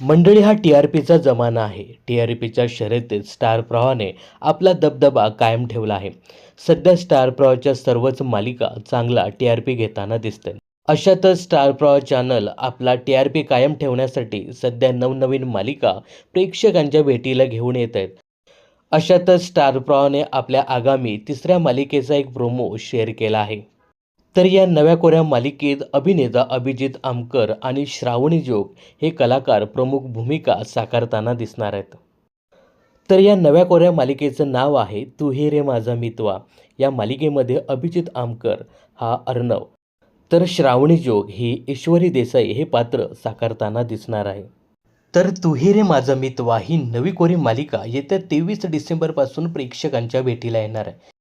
मंडळी हा T R पीचा जमाना आहे. टी आर पीच्या शर्यतीत स्टार प्रवाहाने आपला दबदबा कायम ठेवला आहे. सध्या स्टार प्रवाहाच्या सर्वच मालिका चांगला टी आर पी घेताना दिसते अशातच स्टार प्रवाह चॅनल आपला टी आर पी कायम ठेवण्यासाठी सध्या नवनवीन मालिका प्रेक्षकांच्या भेटीला घेऊन येत आहेत. अशातच स्टार प्रवाहाने आपल्या आगामी तिसऱ्या मालिकेचा एक प्रोमो शेअर केला आहे. तर या नव्या कोऱ्या मालिकेत अभिनेता अभिजित आमकर आणि श्रावणी जोग हे कलाकार प्रमुख भूमिका साकारताना दिसणार आहेत. तर या नव्या कोऱ्या मालिकेचं नाव आहे तू हे रे माझा मितवा या मालिकेमध्ये अभिजित आमकर हा अर्णव. तर श्रावणी जोग ही ईश्वरी देसाई हे पात्र साकारताना दिसणार आहे. तर तुहेरे रे माझा मितवा ही नवी कोरी मालिका येत्या तेवीस डिसेंबरपासून प्रेक्षकांच्या भेटीला येणार आहे.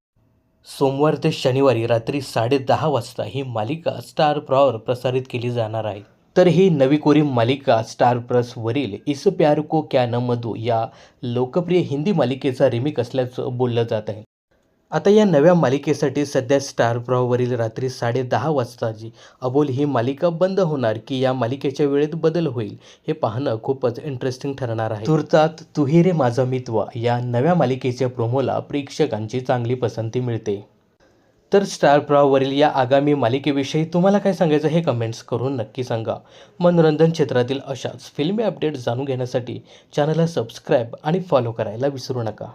सोमवार ते शनिवारी रात्री साडेदहा वाजता ही मालिका स्टार प्रॉवर प्रसारित केली जाणार आहे. तर ही नवी कोरी मालिका स्टार प्लसवरील इस प्यार को क्या न मधू या लोकप्रिय हिंदी मालिकेचा रिमेक असल्याचं बोललं जात आहे. आता या नव्या मालिकेसाठी सध्या स्टार प्रॉवरील रात्री साडेदहा वाजताची अबोल ही मालिका बंद होणार की या मालिकेच्या वेळेत बदल होईल हे पाहणं खूपच इंटरेस्टिंग ठरणार आहे. तुर्तात तुही रे माझा मितवा या नव्या मालिकेच्या प्रोमोला प्रेक्षकांची चांगली पसंती मिळते. तर स्टार प्रवाहवरील या आगामी मालिकेविषयी तुम्हाला काय सांगायचं हे कमेंट्स करून नक्की सांगा. मनोरंजन क्षेत्रातील अशाच फिल्मी अपडेट जाणून घेण्यासाठी चॅनलला सबस्क्राईब आणि फॉलो करायला विसरू नका.